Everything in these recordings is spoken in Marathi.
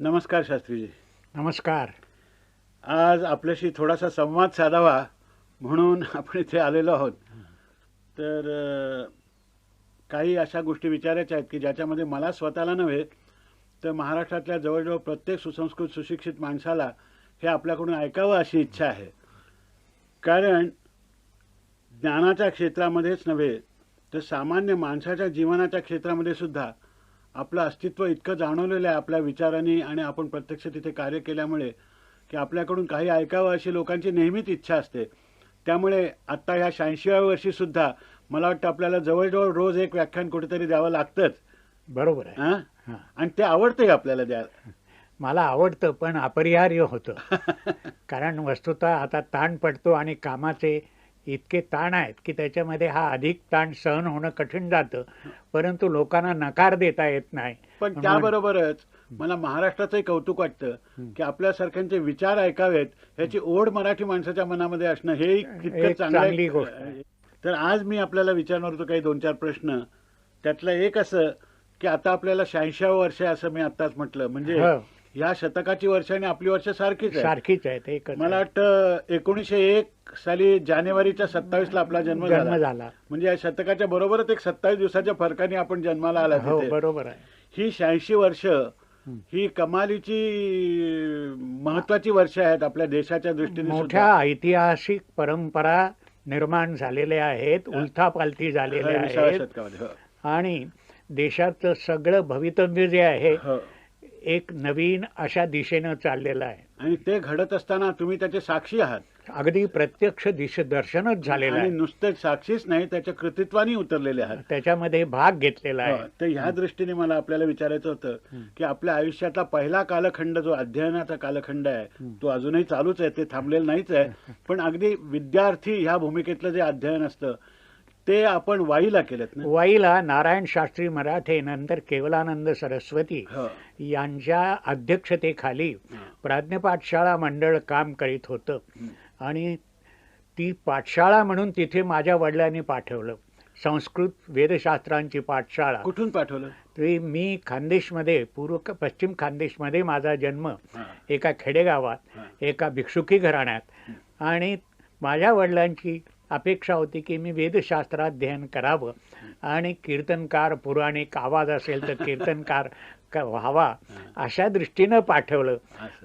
नमस्कार शास्त्रीजी. नमस्कार. आज आपल्याशी थोडासा संवाद साधावा म्हणून आपण इथे आलेलो आहोत. तर काही अशा गोष्टी विचारायच्या आहेत की ज्याच्यामध्ये मला स्वतःला नव्हे तर महाराष्ट्रातल्या जवळजवळ प्रत्येक सुसंस्कृत सुशिक्षित माणसाला हे आपल्याकडून ऐकावं अशी इच्छा आहे. कारण ज्ञानाच्या क्षेत्रामध्येच नव्हे तर सामान्य माणसाच्या जीवनाच्या क्षेत्रामध्ये सुद्धा आपलं अस्तित्व इतकं जाणवलेलं आहे आपल्या विचारांनी आणि आपण प्रत्यक्ष तिथे कार्य केल्यामुळे की आपल्याकडून काही ऐकावं अशी लोकांची नेहमीच इच्छा असते. त्यामुळे आत्ता ह्या शहाऐंशीव्या वर्षी सुद्धा मला वाटतं आपल्याला जवळजवळ रोज एक व्याख्यान कुठेतरी द्यावं लागतंच. बरोबर आहे. हां? हां. आणि ते आवडतंय आपल्याला द्यायला. मला आवडतं पण अपरिहार्य होतं. कारण वस्तुतः आता ताण पडतो आणि कामाचे इतके ताण आहेत की त्याच्यामध्ये हा अधिक ताण सहन होणं कठीण जातं. परंतु लोकांना नकार देता येत नाही. पण त्याबरोबरच मला महाराष्ट्राचंही कौतुक वाटतं की आपल्यासारख्यांचे विचार ऐकावेत ह्याची ओढ मराठी माणसाच्या मनामध्ये असणं हे चांगलं गोष्ट. तर आज मी आपल्याला विचारणार होतो काही दोन चार प्रश्न. त्यातलं एक असं की आता आपल्याला शहाऐंशीवं वर्ष असं मी आत्ताच म्हटलं. म्हणजे हो, या शतकाची वर्ष आणि आपली वर्ष सारखीच आहे. सारखीच आहेत एकच मला आहे. वाटतं एकोणीसशे एक साली जानेवारीच्या सत्तावीसला आपला जन्म जन्म झाला. झाला म्हणजे या शतकाच्या बरोबरच एक सत्तावीस दिवसाच्या फरकाने आपण जन्माला आला हो तिथे. बरोबर आहे. ही शहाऐंशी वर्ष ही कमालीची महत्वाची वर्ष आहेत आपल्या देशाच्या दृष्टीने मोठ्या ऐतिहासिक परंपरा निर्माण झालेल्या आहेत उलथापालथी झालेल्या विसाव्या आहेत. शतकामध्ये हो. आणि देशाचं सगळं भवितव्य जे आहे हो. एक नवीन अशा दिशेनं चाललेलं आहे. आणि ते घडत असताना तुम्ही त्याचे साक्षी आहात. अगदी प्रत्यक्ष दिशदर्शनच झालेलं आणि आहे. नुसते साक्षीच नाही त्याच्या कृतित्वानी उतरलेले आहात. त्याच्यामध्ये भाग घेतलेला हो, आहे तर ह्या दृष्टीने मला आपल्याला विचारायचं होतं की आपल्या आयुष्यातला पहिला कालखंड जो अध्ययनाचा कालखंड आहे तो अजूनही चालूच आहे ते थांबलेलं नाहीच आहे. पण अगदी विद्यार्थी ह्या भूमिकेतलं जे अध्ययन असतं ते आपण वाईला केलं ना? वाईला नारायण शास्त्री मराठे नंतर केवलानंद सरस्वती. यांच्या अध्यक्षतेखाली प्राज्ञ पाठशाळा मंडळ काम करीत होतं. आणि ती पाठशाळा म्हणून तिथे माझ्या वडिलांनी पाठवलं. संस्कृत वेदशास्त्रांची पाठशाळा. कुठून पाठवलं? ती मी खानदेशमध्ये पूर्व पश्चिम खानदेशमध्ये माझा जन्म. एका खेडेगावात. एका भिक्षुकी घराण्यात. आणि माझ्या वडिलांची अपेक्षा होती की मी वेदशास्त्राध्ययन करावं. आणि कीर्तनकार पुराणिक आवाज असेल तर कीर्तनकार क- व्हावा अशा दृष्टीनं पाठवलं.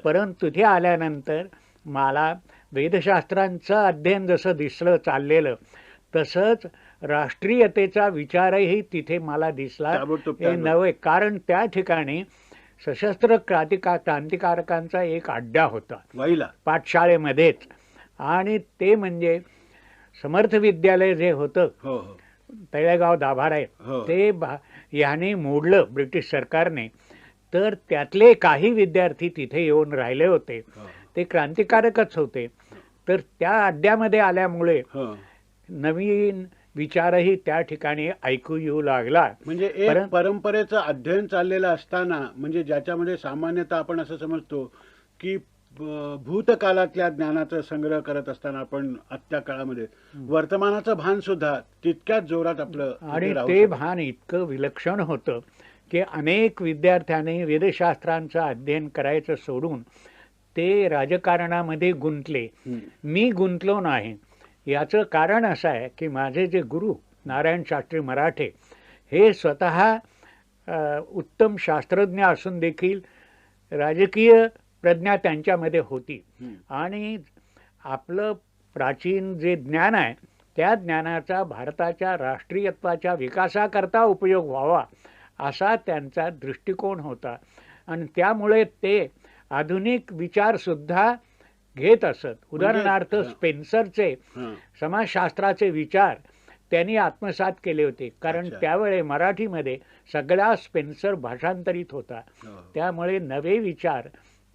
परंतु तिथे आल्यानंतर मला वेदशास्त्रांचं अध्ययन जसं दिसलं चाललेलं तसंच राष्ट्रीयतेचा विचारही तिथे मला दिसला. हे. नव्हे कारण त्या ठिकाणी सशस्त्र क्रांतिका क्रांतिकारकांचा एक अड्डा होता. पाठशाळेमध्येच. आणि ते म्हणजे समर्थ विद्यालय जे होतं हो हो. तळेगाव दाभाडे हो. ते भा याने मोडलं ब्रिटिश सरकारने. तर त्यातले काही विद्यार्थी तिथे येऊन राहिले होते. हो. ते क्रांतिकारकच होते. तर त्या अड्ड्यामध्ये आल्यामुळे हो. नवीन विचारही त्या ठिकाणी ऐकू येऊ लागला. म्हणजे एक परं- परंपरेचं अध्ययन चाललेलं असताना म्हणजे ज्याच्यामध्ये सामान्यतः आपण असं समजतो की भूतकाळातल्या ज्ञानाचा संग्रह करत असताना आपण आजच्या काळामध्ये वर्तमानाचं भान सुद्धा तितक्याच जोरात आपलं आणि ते. भान इतकं विलक्षण होतं की अनेक विद्यार्थ्यांनी वेदशास्त्रांचं अध्ययन करायचं सोडून ते राजकारणामध्ये गुंतले. मी गुंतलो नाही याचं कारण असं आहे की माझे जे गुरु नारायण शास्त्री मराठे हे स्वतः उत्तम शास्त्रज्ञ असून देखील राजकीय प्रज्ञा त्यांच्यामध्ये होती. आणि आपलं प्राचीन जे ज्ञान आहे त्या ज्ञानाचा भारताच्या राष्ट्रीयत्वाच्या विकासाकरता उपयोग व्हावा असा त्यांचा दृष्टिकोन होता आणि त्यामुळे ते आधुनिक विचारसुद्धा घेत असत उदाहरणार्थ म्हणजे- स्पेन्सरचे. समाजशास्त्राचे विचार त्यांनी आत्मसात केले होते कारण. त्यावेळे मराठीमध्ये सगळा स्पेन्सर भाषांतरित होता हो. त्यामुळे नवे विचार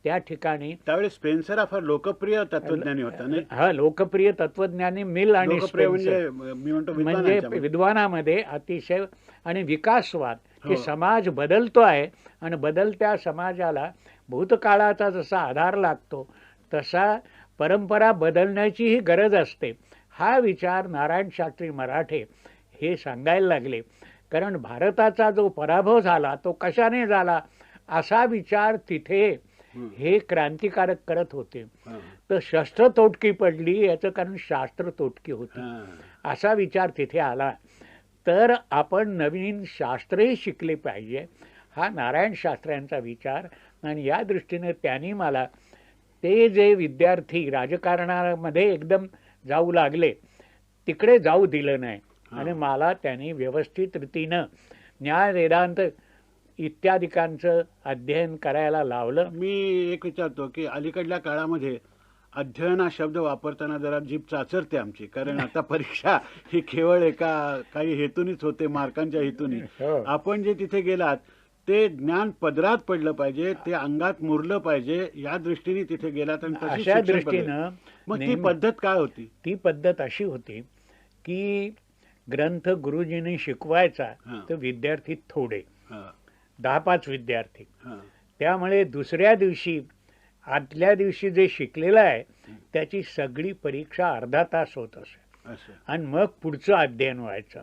त्या ठिकाणी त्यावेळी स्पेन्सर हा फार लोकप्रिय तत्वज्ञानी होता नाही? हा लोकप्रिय तत्वज्ञानी मिल आणि लोकप्रिय म्हणजे मी म्हणतो म्हणजे. विद्वानामध्ये अतिशय आणि विकासवाद की हो. समाज बदलतो आहे आणि बदलत्या समाजाला भूतकाळाचा जसा आधार लागतो तसा परंपरा बदलण्याचीही गरज असते. हा विचार नारायण शास्त्री मराठे हे सांगायला लागले. कारण भारताचा जो पराभव झाला तो कशाने झाला? असा विचार तिथे हं. क्रांतिकारक करत होते. तर शस्त्र तोटकी पडली याचं कारण शास्त्र तोटकी होती. असा विचार तिथे आला तर आपण नवीन शास्त्रही शिकले पाहिजे हा नारायण शास्त्र्यांचा विचार आणि या दृष्टीने त्यांनी मला ते जे विद्यार्थी राजकारणामध्ये एकदम जाऊ लागले तिकडे जाऊ दिलं नाही. आणि मला त्यांनी व्यवस्थित रीतीनं न्याय वेदांत इत्यादिकांचं अध्ययन करायला लावलं मी एक विचारतो की अलीकडल्या काळामध्ये अध्ययन हा शब्द वापरताना जरा जीभ चाचरते आमची कारण आता परीक्षा ही केवळ एका काही हेतूनीच होते मार्कांच्या हेतूनी हो. आपण जे तिथे गेलात ते ज्ञान पदरात पडलं पाहिजे ते अंगात मुरलं पाहिजे या दृष्टीने तिथे गेलात आणि अशा. दृष्टीनं मग ती पद्धत काय होती ती पद्धत अशी होती की ग्रंथ गुरुजींनी शिकवायचा. तर विद्यार्थी थोडे दहा पाच विद्यार्थी त्यामुळे दुसऱ्या दिवशी आदल्या दिवशी जे शिकलेलं आहे त्याची सगळी परीक्षा अर्धा तास होत असे. आणि मग पुढचं अध्ययन व्हायचं.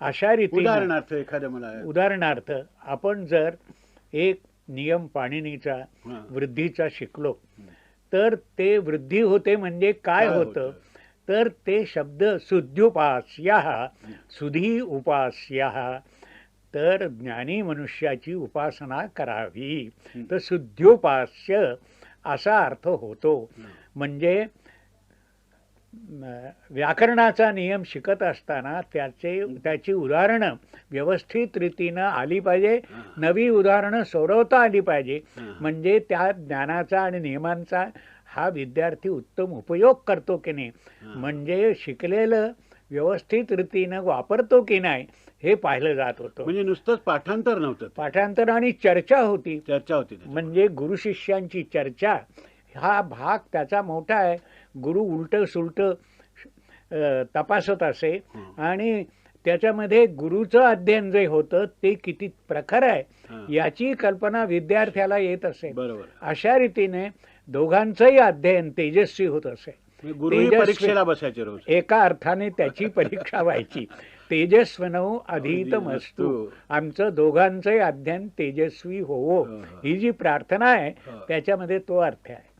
अशा रीतीने उदाहरणार्थ एखादं मला उदाहरणार्थ आपण जर एक नियम पाणिनीचा वृद्धीचा शिकलो तर ते वृद्धी होते म्हणजे काय होतं? तर ते शब्द शुद्ध्युपास्या सुधी उपास्या तर ज्ञानी मनुष्याची उपासना करावी. तर शुद्ध्योपास्य असा अर्थ होतो. म्हणजे व्याकरणाचा नियम शिकत असताना त्याचे त्याची उदाहरणं व्यवस्थित रीतीनं आली पाहिजे नवी उदाहरणं सोडवता आली पाहिजे. म्हणजे त्या ज्ञानाचा आणि नियमांचा हा विद्यार्थी उत्तम उपयोग करतो की नाही. म्हणजे शिकलेलं व्यवस्थित रीतीनं वापरतो की नाही हे पाहिलं जात होतं. म्हणजे नुसतंच पाठांतर नव्हतं. पाठांतर आणि चर्चा होती. चर्चा होती. म्हणजे गुरु शिष्यांची चर्चा हा भाग त्याचा मोठा आहे. गुरु उलट सुलट तपासत असे. आणि त्याच्यामध्ये गुरुचं अध्ययन जे होतं ते किती प्रखर आहे. याची कल्पना विद्यार्थ्याला येत असे. बरोबर. अशा रीतीने दोघांचंही अध्ययन तेजस्वी होत असे. म्हणजे परीक्षेला बसायचे एका अर्थाने त्याची परीक्षा व्हायची. तेजस्वनव अधीतमस्तू आमचं दोघांचंही अध्ययन तेजस्वी होवो हो, जी प्रार्थना आहे. त्याच्यामध्ये तो अर्थ आहे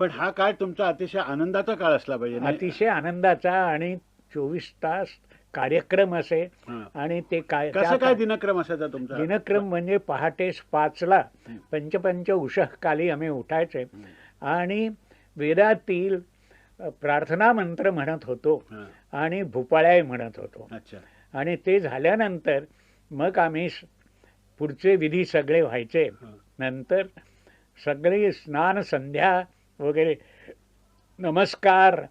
पण हा काळ तुमचा अतिशय आनंदाचा काळ असला पाहिजे? अतिशय आनंदाचा आणि चोवीस तास कार्यक्रम असे. आणि ते काय कसं काय दिनक्रम असायचा तुमचा दिनक्रम म्हणजे पहाटे पाचला. पंचपंच उषःकाली आम्ही उठायचे आणि वेदातील प्रार्थना मंत्र म्हणत होतो. आणि भूपाळ्याही म्हणत होतो. अच्छा. आणि ते झाल्यानंतर मग आम्ही पुढचे विधी सगळे व्हायचे. नंतर सगळे स्नान संध्या वगैरे नमस्कार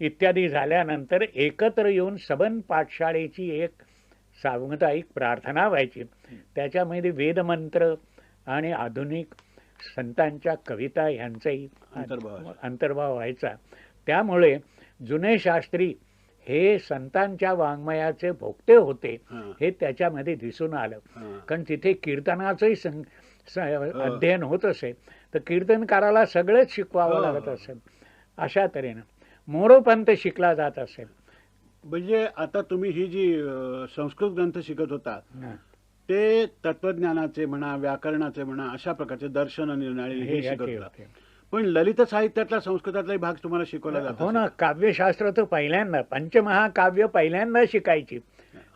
इत्यादी झाल्यानंतर एकत्र येऊन सबन पाठशाळेची एक सामुदायिक प्रार्थना व्हायची. त्याच्यामध्ये वेदमंत्र आणि आधुनिक संतांच्या कविता यांचाही अंतर्भाव. अंतर्भाव व्हायचा. त्यामुळे जुने शास्त्री हे संतांच्या वाङ्मयाचे भोगते होते हां. हे त्याच्यामध्ये दिसून आलं हां. कारण तिथे कीर्तनाचंही सं स- अध्ययन होत असे तर कीर्तनकाराला सगळंच शिकवावं हो, लागत हो. असेल अशा तऱ्हेनं मोरोपंत शिकला जात असेल म्हणजे आता तुम्ही ही जी संस्कृत ग्रंथ शिकत होता हं. ते तत्वज्ञानाचे म्हणा व्याकरणाचे म्हणा अशा प्रकारचे दर्शन निर्णय हे हे शिकत होते. पण ललित साहित्यातला संस्कृतातलाही भाग तुम्हाला शिकवला जातो. हो ना काव्यशास्त्र तर पहिल्यांदा पंचमहाकाव्य पहिल्यांदा शिकायची.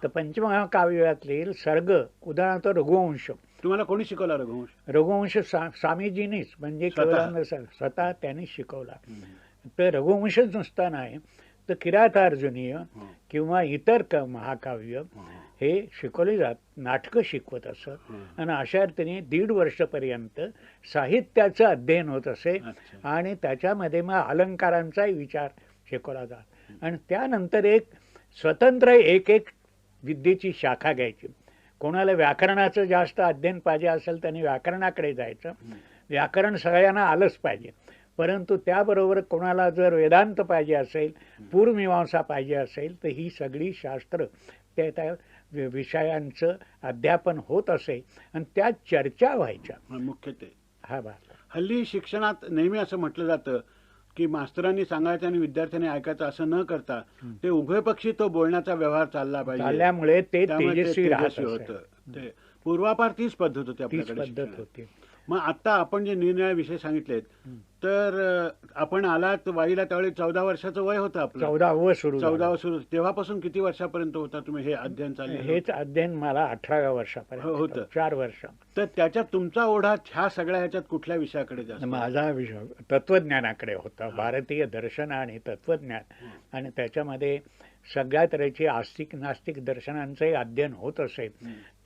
तर पंचमहाकाव्यातील सर्ग उदाहरणार्थ रघुवंश. तुम्हाला कोणी शिकवला रघुवंश? रघुवंश सा स्वामीजीनीच म्हणजे स्वतः? केवळानंद स- स्वतः त्यांनी शिकवला. तर रघुवंशच नुसता नाही तर किरातार्जुनीय. किंवा इतर महाकाव्य हं. शिकवले जात नाटकं शिकवत असत. आणि अशा रीतीने दीड वर्षपर्यंत साहित्याचं अध्ययन होत असे. आणि त्याच्यामध्ये मग अलंकारांचाही विचार शिकवला जात आणि त्यानंतर एक स्वतंत्र एक एक विद्येची शाखा घ्यायची कोणाला व्याकरणाचं जास्त अध्ययन पाहिजे असेल त्याने व्याकरणाकडे जायचं. व्याकरण सगळ्यांना आलंच पाहिजे परंतु त्याबरोबर कोणाला जर वेदांत पाहिजे असेल पूर्वमीमांसा पाहिजे असेल तर ही सगळी शास्त्र त्या त्या विषयांचं अध्यापन होत असे आणि त्या चर्चा व्हायच्या. मुख्य ते हा भाग हल्ली शिक्षणात नेहमी असं म्हटलं जातं की मास्तरांनी सांगायचं आणि विद्यार्थ्यांनी ऐकायचं असं न करता. ते उभयपक्षी तो बोलण्याचा व्यवहार चालला पाहिजे. त्यामुळे ते तेजस्वी. होतं. पूर्वापार तीच पद्धत होती तीच आपल्याकडे पद्धत. होती मग आता आपण जे निरनिराळे विषय सांगितलेत हं. तर अ, आपण आलात वाईला त्यावेळी चौदा वर्षाचं वय होतं आपलं चौदावं सुरू. चौदा वर्ष तेव्हापासून किती वर्षापर्यंत होता तुम्ही हे अध्ययन चालले हेच अध्ययन मला अठराव्या हो, वर्षापर्यंत होतं. होतं. चार वर्ष तर त्याच्यात तुमचा ओढा ह्या सगळ्या ह्याच्यात कुठल्या विषयाकडे जास्त माझा विषय तत्वज्ञानाकडे होता भारतीय दर्शन आणि तत्वज्ञान आणि त्याच्यामध्ये सगळ्या तऱ्हेचे आस्तिक नास्तिक दर्शनांचे अध्ययन होत असे.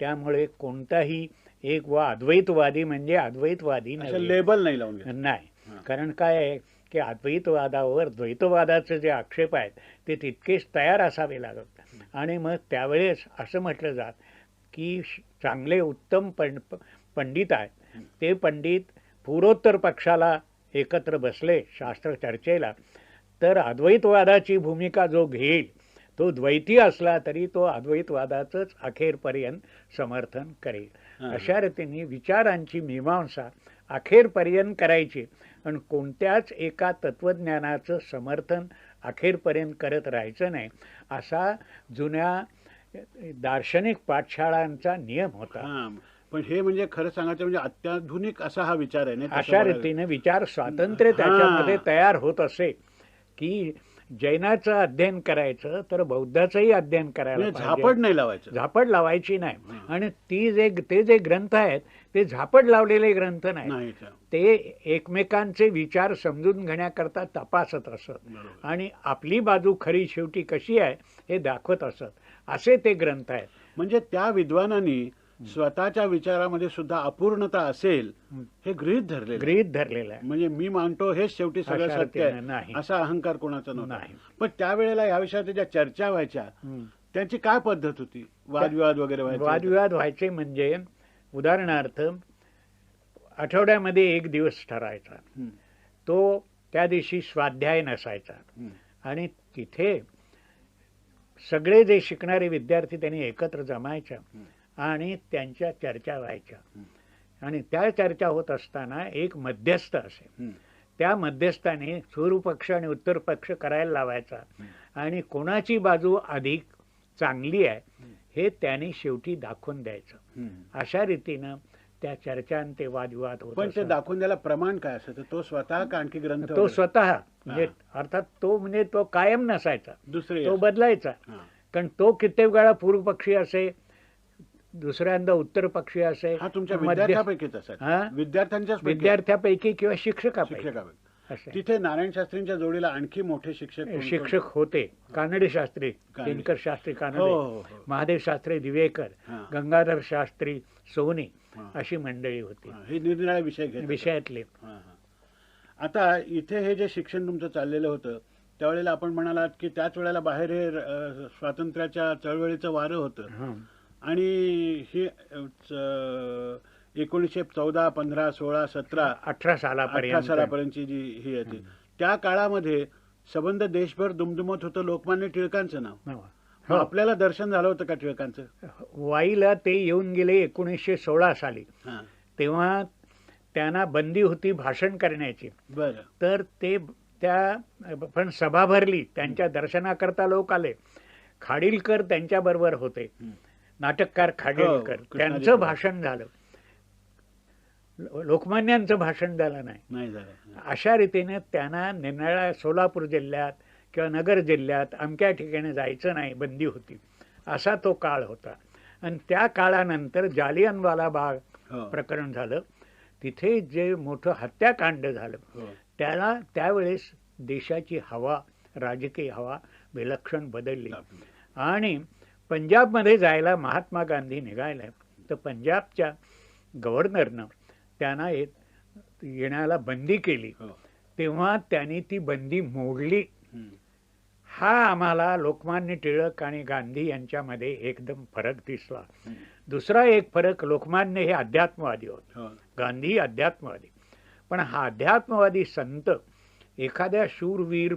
त्यामुळे कोणताही एक वा अद्वैतवादी म्हणजे अद्वैतवादी. लेबल नाही लावून. नाही. कारण काय आहे की अद्वैतवादावर द्वैतवादाचे जे आक्षेप आहेत ते तितकेच तयार असावे लागत आणि मग त्यावेळेस असं म्हटलं जात की चांगले उत्तम पंडित आहेत ते पंडित पूर्वोत्तर पक्षाला एकत्र बसले शास्त्र चर्चेला तर अद्वैतवादाची भूमिका जो घेईल तो द्वैती असला तरी तो अद्वैतवादाचंच अखेरपर्यंत समर्थन करेल. अशा रीतीने विचारांची मीमांसा अखेरपर्यंत करायची आणि कोणत्याच एका तत्वज्ञानाचं समर्थन अखेरपर्यंत करत राहायचं नाही असा जुन्या दार्शनिक पाठशाळांचा नियम होता. पण हे म्हणजे खरं सांगायचं म्हणजे अत्याधुनिक असा हा विचार आहे अशा रीतीने विचार स्वातंत्र्य. त्याच्यामध्ये तयार होत असे की जैनाचं अध्ययन करायचं तर बौद्धाचंही अध्ययन करायला म्हणजे. झापड नाही लावायचं झापड लावायची नाही. आणि ती जे ते जे ग्रंथ आहेत ते झापड लावलेले ग्रंथ नाही. ते एकमेकांचे विचार समजून घेण्याकरता तपासत असत. आणि आपली बाजू खरी शेवटी कशी आहे हे दाखवत असत असे ते ग्रंथ आहेत म्हणजे त्या विद्वानांनी स्वतःच्या विचारामध्ये सुद्धा अपूर्णता असेल हं. गृहित धरले गृहित धरलेलं आहे म्हणजे मी मानतो हेच शेवटी सगळं अशा सत्य आहे नाही. असा अहंकार कोणाचा नव्हता नाही. पण त्यावेळेला या विषयाच्या ज्या चर्चा व्हायच्या. त्यांची काय पद्धत होती वादविवाद वगैरे व्हायचे वादविवाद व्हायचे म्हणजे उदाहरणार्थ आठवड्यामध्ये एक दिवस ठरायचा. तो त्या दिवशी स्वाध्याय नसायचा. आणि तिथे सगळे जे शिकणारे विद्यार्थी त्यांनी एकत्र जमायच्या आणि त्यांच्या चर्चा व्हायच्या. आणि त्या चर्चा होत असताना एक मध्यस्थ असे. त्या मध्यस्थाने पूर्वपक्ष आणि उत्तर पक्ष करायला लावायचा. आणि कोणाची बाजू अधिक चांगली आहे हे. त्याने शेवटी दाखवून द्यायचं. अशा रीतीनं त्या चर्चा आणि ते वादविवाद होत पण ते असत. दाखवून द्यायला प्रमाण काय असायचं तो स्वतः का आणखी ग्रंथ तो? स्वतः म्हणजे अर्थात तो म्हणजे तो कायम नसायचा. दुसरे तो बदलायचा. कारण तो कित्येक वेळा पूर्व पक्षी असे दुसऱ्यांदा उत्तर पक्षी असे हा तुमच्या मध्य- विद्यार्थ्यापैकीच असायचा? विद्यार्थ्यांच्याच पैकी विद्यार्थ्यापैकी किंवा शिक्षकापैकी शिक्षकापैकी असे तिथे नारायण शास्त्रींच्या जोडीला आणखी मोठे शिक्षक कोण- कोण? शिक्षक होते कानडे शास्त्री कानडे. दिनकर शास्त्री हो कानडे हो हो महादेव शास्त्री दिवेकर हां. गंगाधर शास्त्री सोनी हां. अशी मंडळी होती हां, हे निरनिराळे विषय घेत विषयातले हां, हां. आता इथे हे जे शिक्षण तुमचं चाललेलं होतं त्यावेळेला आपण म्हणालात की त्याच वेळेला बाहेर हे अ, स्वातंत्र्याच्या चळवळीचं वारं होतं हं. आणि ही एकोणीसशे चौदा पंधरा सोळा सतरा अठरा अठरा सालापर्यंत सालापर्यंतची जी ही होती. त्या काळामध्ये संबंध देशभर दुमदुमत होतं लोकमान्य टिळकांचं नाव. हो. मग आपल्याला दर्शन झालं होतं का टिळकांचं? वाईला ते येऊन गेले एकोणीसशे सोळा साली. हां. तेव्हा त्यांना बंदी होती भाषण करण्याची. बरं. तर ते त्या पण सभा भरली त्यांच्या दर्शनाकरता लोक आले. खाडीलकर त्यांच्याबरोबर होते. हं. नाटककार हो, खाडीलकर कृष्णाजी त्यांचं. भाषण झालं. लोकमान्यांचं भाषण झालं नाही. अशा रीतीने त्यांना निरनिळ्या सोलापूर जिल्ह्यात किंवा नगर जिल्ह्यात अमक्या ठिकाणी जायचं नाही बंदी होती. असा तो काळ होता. आणि त्या काळानंतर जालियनवाला बाग हो. प्रकरण झालं. तिथे जे मोठं हत्याकांड झालं हो. त्याला त्यावेळेस देशाची हवा राजकीय हवा विलक्षण बदलली. आणि पंजाबमध्ये जायला महात्मा गांधी निघाले तर पंजाबच्या गव्हर्नरनं त्यांना ये- येण्याला बंदी केली. हो. तेव्हा त्यांनी ती बंदी मोडली. हं. आम्हाला लोकमान्य टिळक आणि गांधी यांच्यामध्ये एकदम फरक दिसला. दुसरा एक फरक लोकमान्य हे अध्यात्मवादी होते. हो. गांधी अध्यात्मवादी. पण हा अध्यात्मवादी संत एखाद्या शूरवीर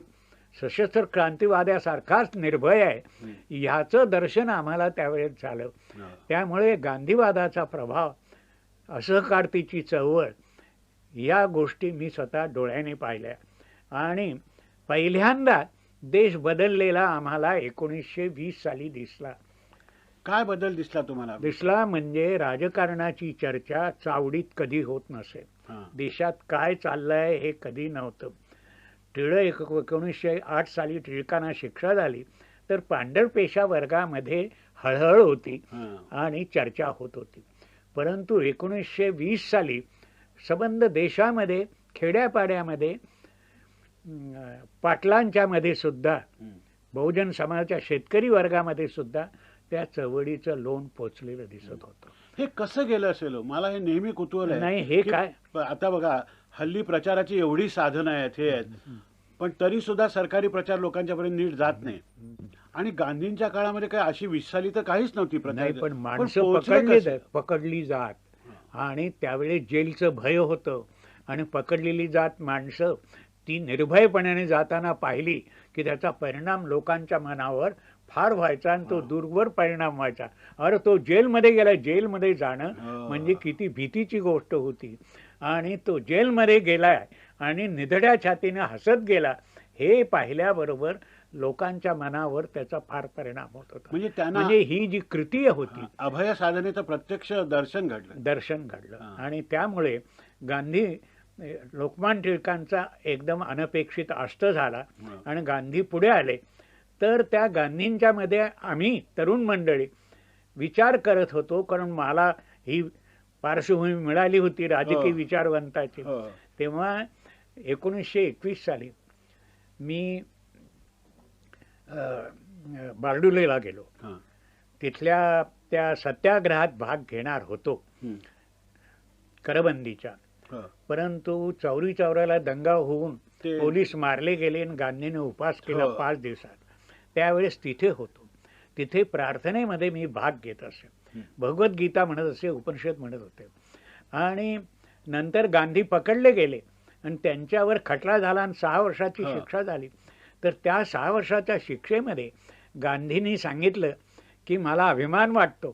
सशस्त्र क्रांतिवाद्यासारखाच निर्भय आहे. ह्याचं दर्शन आम्हाला त्यावेळेस झालं. त्यामुळे गांधीवादाचा प्रभाव असहकारतीची चळवळ या गोष्टी मी स्वतः डोळ्याने पाहिल्या. आणि पहिल्यांदा देश बदललेला आम्हाला एकोणीसशे वीस साली दिसला. काय बदल दिसला तुम्हाला? दिसला म्हणजे राजकारणाची चर्चा चावडीत कधी होत नसे. देशात काय चाललंय हे कधी नव्हतं. टिळक एक एकोणीसशे आठ साली टिळकांना शिक्षा झाली तर पांढरपेशा वर्गामध्ये हळहळ होती. आणि चर्चा होत होती परंतु एकोणीसशे वीस साली संबंध देशामध्ये खेड्यापाड्यामध्ये अं, पाटलांच्या मध्ये सुद्धा. बहुजन समाजाच्या शेतकरी वर्गामध्ये सुद्धा त्या चवळीचं लोण पोचलेलं दिसत होतं हे कसं गेलं असेल हो? मला हे नेहमी कुतूहल आहे नाही हे काय आता बघा हल्ली प्रचाराची एवढी साधनं आहेत हे आहेत. पण तरी सुद्धा सरकारी प्रचार लोकांच्या पर्यंत नीट जात नाही. आणि गांधींच्या काळामध्ये काय अशी विसाली तर काहीच नव्हती प्रचार. पण माणसं पकडली? पकडली जात. आणि त्यावेळी जेलचं भय होतं. आणि पकडलेली जात माणसं ती निर्भयपणाने जाताना पाहिली की त्याचा परिणाम लोकांच्या मनावर फार व्हायचा आणि तो. दूरवर परिणाम व्हायचा. अरे तो जेलमध्ये गेला जेलमध्ये जाणं. म्हणजे किती भीतीची गोष्ट होती. आणि तो जेलमध्ये गेलाय आणि निधड्या छातीने हसत गेला हे पाहिल्याबरोबर लोकांच्या मनावर त्याचा फार परिणाम होत होता म्हणजे त्यांना म्हणजे ही जी कृती होती अभय साधनेचं प्रत्यक्ष दर्शन घडलं दर्शन घडलं. आणि त्यामुळे गांधी ए, लोकमान्य टिळकांचा एकदम अनपेक्षित अस्त झाला. आणि गांधी पुढे आले तर त्या गांधींच्या मध्ये आम्ही तरुण मंडळी विचार करत होतो कारण मला ही पार्श्वभूमी मिळाली होती राजकीय हो. विचारवंताची हो. तेव्हा एकोणीसशे एकवीस साली मी बारडुलेला गेलो. तिथल्या त्या सत्याग्रहात भाग घेणार होतो. करबंदीच्या. परंतु चौरी चौऱ्याला दंगा होऊन पोलीस मारले गेले आणि गांधीने उपवास केला हो. पाच दिवसात त्यावेळेस तिथे होतो तिथे प्रार्थनेमध्ये मी भाग घेत असे हं. भगवद्गीता म्हणत असे उपनिषद म्हणत होते. आणि नंतर गांधी पकडले गेले आणि त्यांच्यावर खटला झाला आणि सहा वर्षाची. शिक्षा झाली. तर त्या सहा वर्षाच्या शिक्षेमध्ये गांधींनी सांगितलं की मला अभिमान वाटतो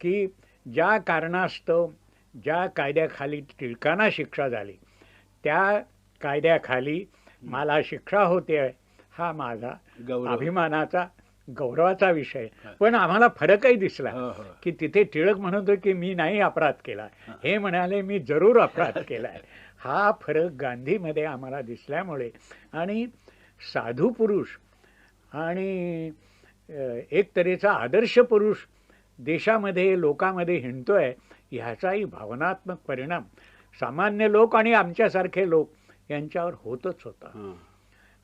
की ज्या कारणास्तव ज्या कायद्याखाली टिळकांना शिक्षा झाली त्या कायद्याखाली मला शिक्षा होते हा माझा अभिमानाचा गौरवाचा विषय. पण आम्हाला फरकही दिसला हो, हो. की तिथे टिळक म्हणत होते की मी नाही अपराध केला हा. म्हणाले मी जरूर अपराध केलाय हा फरक गांधीमध्ये आम्हाला दिसल्यामुळे आणि साधू पुरुष आणि एक तऱ्हेचा आदर्श पुरुष देशामध्ये लोकांमध्ये हिंडतोय ह्याचाही भावनात्मक परिणाम सामान्य लोक आणि आमच्यासारखे लोक यांच्यावर होतच होता.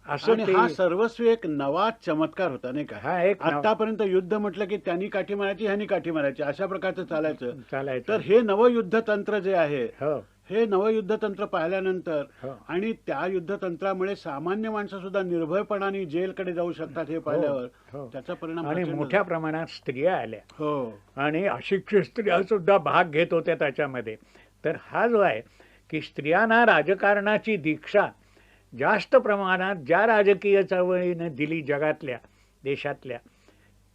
असं आणि ते हा सर्वस्वी एक नवा चमत्कार होता नाही का? हा एक नाव- आतापर्यंत युद्ध म्हटलं की त्यांनी काठी मारायची ह्यांनी काठी मारायची अशा प्रकारचं चालायचं. चालायचं. तर हे नवयुद्ध तंत्र जे आहे हो. हे नवयुद्ध तंत्र पाहिल्यानंतर हो. आणि त्या युद्धतंत्रामुळे सामान्य माणसं सुद्धा निर्भयपणाने जेलकडे जाऊ शकतात हे पाहिल्यावर हो. त्याचा परिणाम आणि प्रचंड मोठ्या प्रमाणात स्त्रिया आल्या. हो. आणि अशिक्षित स्त्रिया सुद्धा भाग घेत होत्या त्याच्यामध्ये. तर हा जो आहे की स्त्रियांना राजकारणाची दीक्षा जास्त प्रमाणात ज्या राजकीय चळवळीने दिली जगातल्या देशातल्या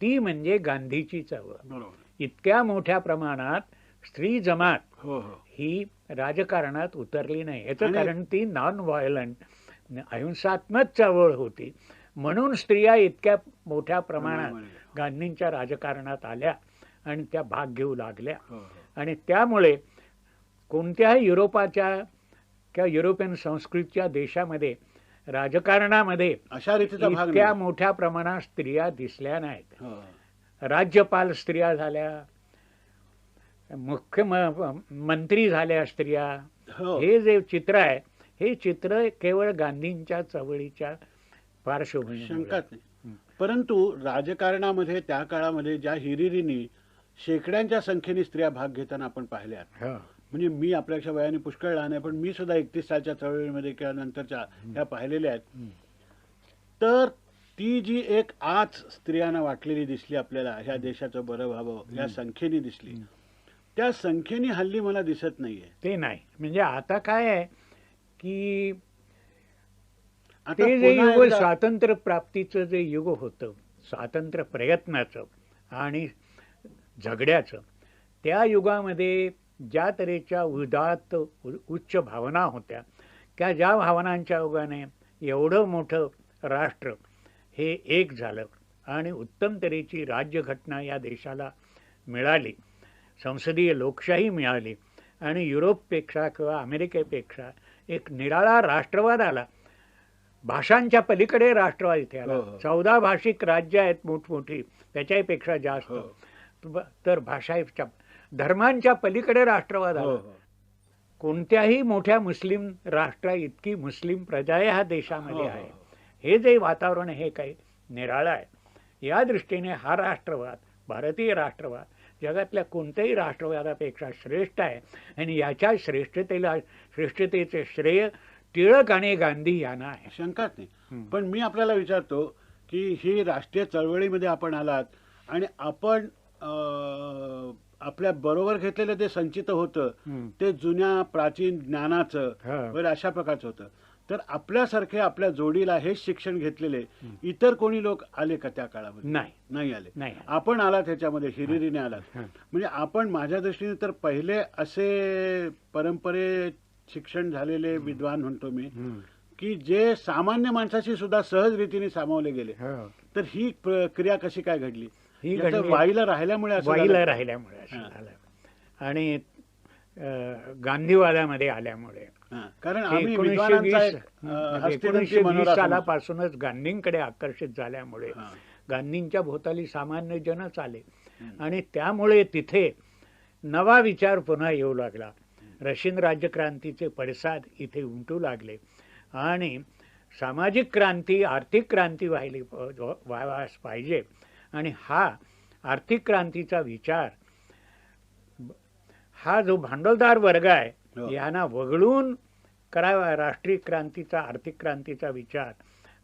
ती म्हणजे गांधीची चळवळ. इतक्या मोठ्या प्रमाणात स्त्री जमात हो हो. ही राजकारणात उतरली नाही. याचं कारण ती नॉन व्हायलंट अहिंसात्मक चळवळ होती. म्हणून स्त्रिया इतक्या मोठ्या प्रमाणात गांधींच्या राजकारणात आल्या आणि त्या भाग घेऊ लागल्या. हो. आणि त्यामुळे कोणत्याही युरोपाच्या किंवा युरोपियन संस्कृतीच्या देशामध्ये राजकारणामध्ये अशा रीतीचा भाग इतक्या नाही. मोठ्या प्रमाणात स्त्रिया दिसल्या नाहीत हो. राज्यपाल स्त्रिया झाल्या मुख्य मंत्री झाल्या स्त्रिया हो. हे जे चित्र आहे हे चित्र केवळ गांधींच्या चळवळीच्या नाही हं. परंतु राजकारणामध्ये त्या काळामध्ये ज्या हिरिरीनी शेकड्यांच्या संख्येने स्त्रिया भाग घेताना आपण पाहिल्या. म्हणजे मी आपल्यापेक्षा वयाने पुष्कळ लहान आहे पण मी सुद्धा एकतीस सालच्या चळवळीमध्ये किंवा नंतरच्या ह्या पाहिलेल्या आहेत. तर ती जी एक आज स्त्रियांना वाटलेली दिसली आपल्याला ह्या देशाचं बरं व्हावं या संख्येने दिसली. त्या संख्येने हल्ली मला दिसत नाहीये. ते नाही. म्हणजे आता काय आहे की आता ते जे युग स्वातंत्र्य प्राप्तीचं जे युग होतं स्वातंत्र्य प्रयत्नाचं आणि झगड्याचं त्या युगामध्ये ज्या तऱ्हेच्या उदात उच्च भावना होत्या त्या ज्या भावनांच्या योगाने एवढं मोठं राष्ट्र हे एक झालं आणि उत्तम तऱ्हेची राज्यघटना या देशाला मिळाली संसदीय लोकशाही मिळाली आणि युरोपपेक्षा किंवा अमेरिकेपेक्षा एक निराळा राष्ट्रवाद आला. भाषांच्या पलीकडे राष्ट्रवाद इथे आला. हो, हो. चौदा भाषिक राज्य आहेत मोठमोठी त्याच्यापेक्षा जास्त. हो. तर भाषाच्या धर्मांच्या पलीकडे राष्ट्रवाद हो आला. हो कोणत्याही मोठ्या मुस्लिम राष्ट्रा इतकी मुस्लिम प्रजा ह्या देशामध्ये हो, आहे. हो. हे जे वातावरण हे काही निराळं आहे. या दृष्टीने हा राष्ट्रवाद भारतीय राष्ट्रवाद जगातल्या कोणत्याही राष्ट्रवादापेक्षा श्रेष्ठ आहे. आणि याच्या श्रेष्ठतेला श्रेष्ठतेचे श्रेय टिळक आणि गांधी यांना आहे. शंकाच नाही. पण मी आपल्याला विचारतो की ही राष्ट्रीय चळवळीमध्ये आपण आलात आणि आपण आपल्या बरोबर घेतलेलं जे संचित होतं. ते जुन्या प्राचीन ज्ञानाचं. वगैरे अशा प्रकारचं होतं. तर आपल्यासारखे आपल्या जोडीला हेच शिक्षण घेतलेले इतर कोणी लोक आले का त्या काळामध्ये? नाही. नाही आले. नाही आपण आलात ह्याच्यामध्ये हिरिरीने आलात. हा. म्हणजे आपण माझ्या दृष्टीने तर पहिले असे परंपरे शिक्षण झालेले विद्वान म्हणतो मी. की जे सामान्य माणसाशी सुद्धा सहज रीतीने सामावले गेले. तर ही प्रक्रिया कशी काय घडली? ही घडली- वाईला राहिल्यामुळे वाईला? राहिल्यामुळे असं. झालं आणि गांधीवादामध्ये आल्यामुळे कारण एकोणीसशे वीस म्हणजे एकोणीसशे वीस. सालापासूनच गांधींकडे आकर्षित झाल्यामुळे. गांधींच्या भोवताली सामान्य जनच आले. आणि त्यामुळे तिथे नवा विचार पुन्हा येऊ लागला रशियन राज्यक्रांतीचे पडसाद इथे उमटू लागले आणि सामाजिक क्रांती आर्थिक क्रांती व्हायली व्हावास पाहिजे आणि हा आर्थिक क्रांतीचा विचार हा जो भांडवलदार वर्ग आहे हो. यांना वगळून करावा राष्ट्रीय क्रांतीचा आर्थिक क्रांतीचा विचार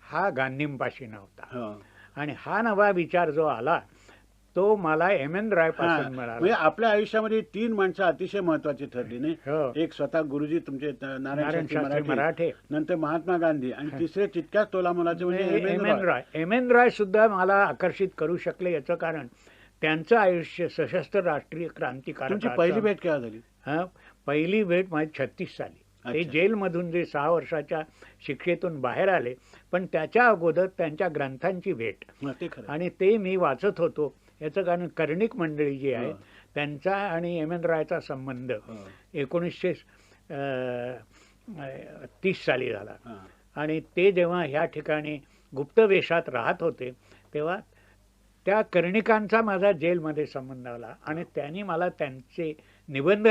हा गांधींपाशी नव्हता हो. आणि हा नवा विचार जो आला तो मला एम एन रायपासून म्हणजे मिळाला आपल्या आयुष्यामध्ये तीन माणसं अतिशय महत्वाची ठरली नाही हो. एक स्वतः गुरुजी तुमचे त- नारायण नारायण शास्त्री शास्त्री मराठे मराठे नंतर महात्मा गांधी आणि तिसरे तितक्याच तोलामोलाचे म्हणजे M. N. Roy. Rai M N Rai सुद्धा मला आकर्षित करू शकले याचं कारण त्यांचं आयुष्य सशस्त्र राष्ट्रीय क्रांतिकारक तुमची पहिली भेट केव्हा झाली हा, पहिली भेट माझी छत्तीस साली ते अच्छा. जेलमधून जे सहा वर्षाच्या शिक्षेतून बाहेर आले पण त्याच्या अगोदर त्यांच्या ग्रंथांची भेट हा, ते खरं आणि ते मी वाचत होतो याचं कारण कर्णिक मंडळी जी आहे. त्यांचा आणि एम एन रायचा संबंध. एकोणीसशे तीस साली झाला. आणि ते जेव्हा ह्या ठिकाणी गुप्त वेशात राहत होते तेव्हा त्या कर्णिकांचा माझा जेलमध्ये संबंध आला आणि त्यांनी मला त्यांचे निबंध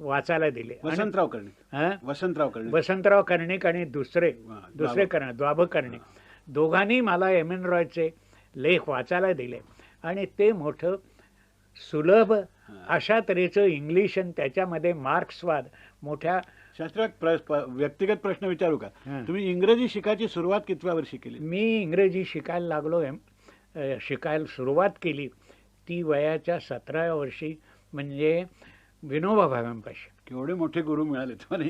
वाचायला दिले वसंतराव कर्णिक? वसंतराव कर्णिक वसंतराव कर्णिक आणि दुसरे दुसरे द्वाब. कर्णिक द्वाब कर्णिक दोघांनी मला एम एन रॉयचे लेख वाचायला दिले आणि ते मोठं सुलभ अशा तऱ्हेचं इंग्लिश आणि त्याच्यामध्ये मार्क्सवाद मोठ्या प- व्यक्तिगत प्रश्न विचारू का. तुम्ही इंग्रजी शिकायची सुरुवात कितव्या वर्षी केली? मी इंग्रजी शिकायला लागलो एम शिकायला सुरुवात केली ती वयाच्या सतराव्या वर्षी म्हणजे विनोबा भावेंपाशी केवढे मोठे गुरु मिळाले तुम्हाला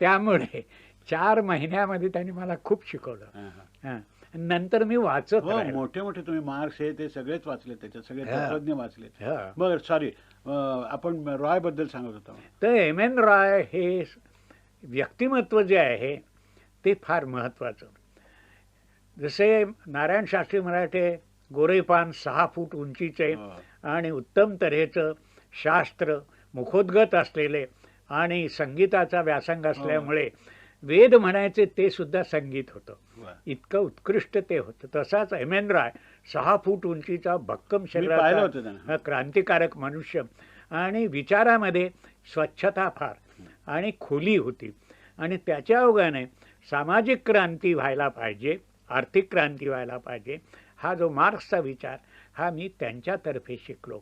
त्यामुळे चार महिन्यामध्ये त्यांनी मला खूप शिकवलं. नंतर मी वाचत हो. मोठे मोठे तुम्ही मार्क्स हे ते सगळेच वाचले त्याच्यात सगळे हा. तत्वज्ञ वाचले हा. बर सॉरी आपण रॉयबद्दल सांगत होतो तर एम एन रॉय हे व्यक्तिमत्व जे आहे ते फार महत्त्वाचं जसे नारायण शास्त्री मराठे गोरेपान सहा फूट उंचीचे हो. आणि उत्तम तऱ्हेचं शास्त्र मुखोद्गत असलेले आणि संगीताचा व्यासंग असल्यामुळे वेद म्हणायचे ते सुद्धा संगीत होतं. इतकं उत्कृष्ट ते होतं. तसाच एम एन राय सहा फूट उंचीचा भक्कम शरीराचा हा क्रांतिकारक मनुष्य. आणि विचारामध्ये स्वच्छता फार. आणि खोली होती. आणि त्याच्या ओघाने सामाजिक क्रांती व्हायला पाहिजे आर्थिक क्रांती व्हायला पाहिजे हा जो मार्क्सचा विचार हा मी त्यांच्यातर्फे शिकलो.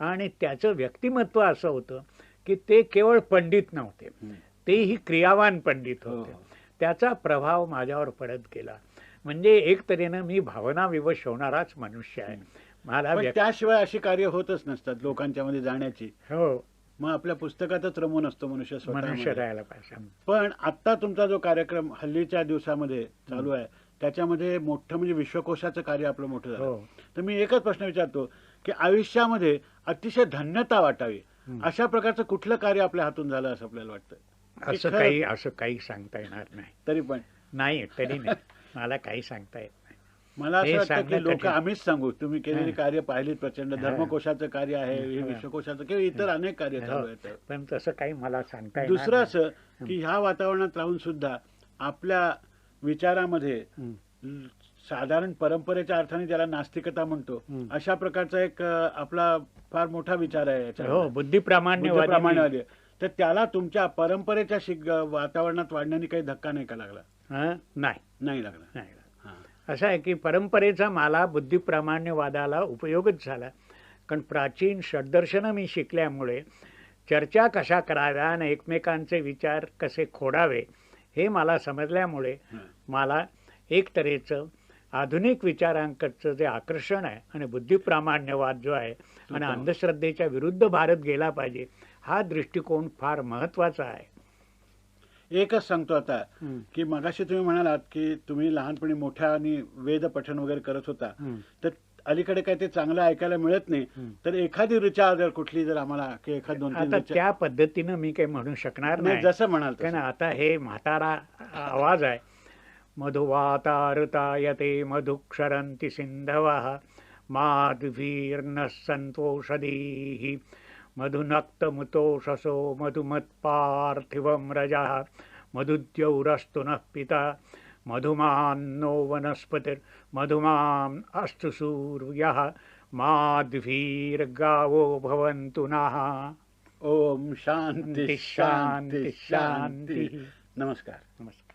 आणि त्याचं व्यक्तिमत्व असं होतं की ते केवळ पंडित नव्हते. तेही क्रियावान पंडित हो, होते. हो. त्याचा प्रभाव माझ्यावर पडत गेला. म्हणजे एक तऱ्हेनं मी भावना विवश होणाराच मनुष्य आहे. मला त्याशिवाय अशी कार्य होतच नसतात लोकांच्या मध्ये जाण्याची. हो. मग आपल्या पुस्तकातच रमून असतो मनुष्य मनुष्य राहायला पाहिजे. पण आता तुमचा जो कार्यक्रम हल्लीच्या दिवसामध्ये चालू आहे त्याच्यामध्ये मोठं म्हणजे विश्वकोशाचं कार्य आपलं मोठं झालं. हो. तर मी एकच प्रश्न विचारतो की आयुष्यामध्ये अतिशय धन्यता वाटावी. अशा प्रकारचं कुठलं कार्य आपल्या हातून झालं असं आपल्याला वाटतं? असं खरं- काही असं काही सांगता येणार नाही तरी पण नाही तरी नाही मला काही सांगता येत नाही मला असं वाटतं सांगणं की लोक कठीण. आम्हीच सांगू तुम्ही केलेली हा. कार्य पाहिलीत प्रचंड हा. धर्मकोशाचं कार्य आहे हे हा. विश्वकोशाचं किंवा इतर अनेक कार्य हो. चालू आहेत पण तसं काही मला सांगता येणार दुसरं नाही. असं की ह्या वातावरणात राहून सुद्धा आपल्या विचारामध्ये हं. ल- साधारण परंपरेच्या अर्थाने ज्याला नास्तिकता म्हणतो हं. अशा प्रकारचा एक अ, आपला फार मोठा विचार आहे हो याच्यामध्ये. बुद्धिप्रामाण्यवादी बुद्धप्रमाणवादी. तर त्याला तुमच्या परंपरेच्या शिग वातावरणात वाढण्याने काही धक्का नाही का लागला हं? नाही नाही लागला नाही हा. असं आहे की परंपरेचा मला बुद्धिप्रामाण्यवादाला उपयोगच झाला कारण प्राचीन षड्दर्शनं मी शिकल्यामुळे चर्चा कशा कराव्या आणि एकमेकांचे विचार कसे खोडावे हे मला समजल्यामुळे हा. मला एक तऱ्हेचं आधुनिक विचारांकडचं जे आकर्षण आहे आणि बुद्धिप्रामाण्यवाद जो आहे आणि अंधश्रद्धेच्या विरुद्ध भारत गेला पाहिजे हा दृष्टिकोन फार महत्त्वाचा आहे. एकच सांगतो आता की मगाशी तुम्ही म्हणालात की तुम्ही लहानपणी मोठ्या आणि वेद पठण वगैरे करत होता. तर अलीकडे काय ते चांगलं ऐकायला मिळत नाही. तर एखादी ऋचा जर कुठली जर आम्हाला की एखाद दोन आता त्या पद्धतीनं मी काही म्हणू शकणार नाही, जसं म्हणाल कारण. आता हे म्हातारा आवाज आहे. मधुवातारुता यते मधुक्षरन्ति सिन्धवः माध्वीर्न सन्तोषधीः मधुनक्तमुतोषसो मधुमत्पार्थिवं रजः मधुद्यौरस्तु नः पिता मधुमान्नो वनस्पतिर्मधुमाम् अस्तु सूर्यः माध्वीर्गावो भवन्तु नः। ओम शांती शांती शांती शांती नमस्कार। नमस्कार।